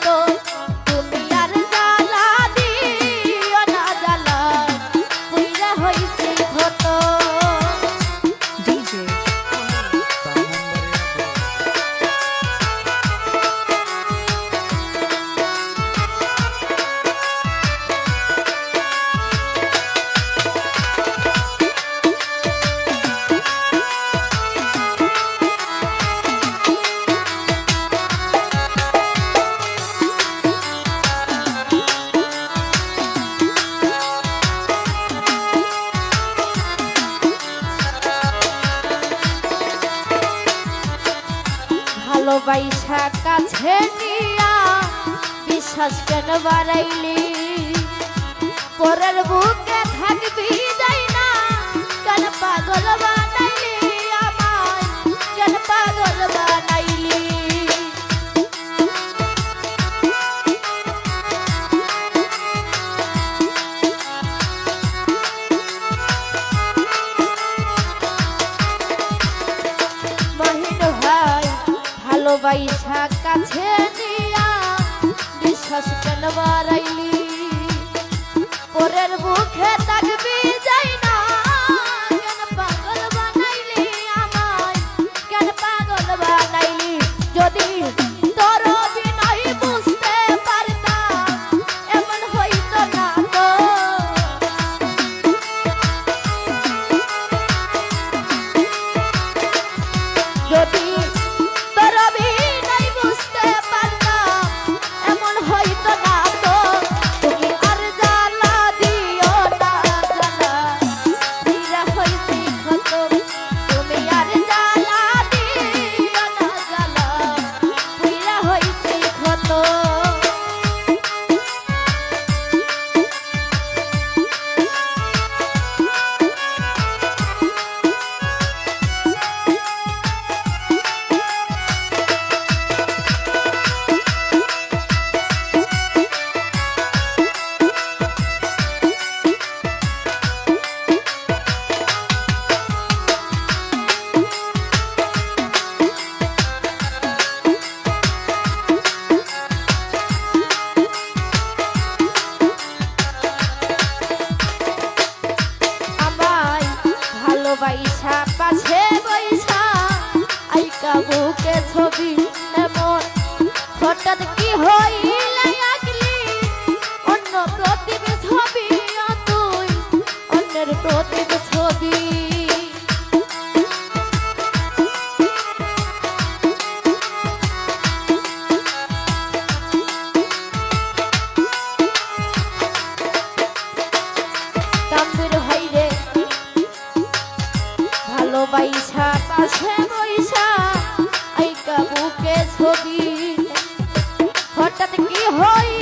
cuando পয়সা কাছে নিয়া বিশ্বাস কেন বাড়াইলি। পরের বুকে থাকবি যাই না কেন পাগল বাইশা কাছে নিয়া বিশ্বাস কেন বাড়াইলি? vai আছে বৈশা আইকা বুকে ছবি। হঠাৎ কি হই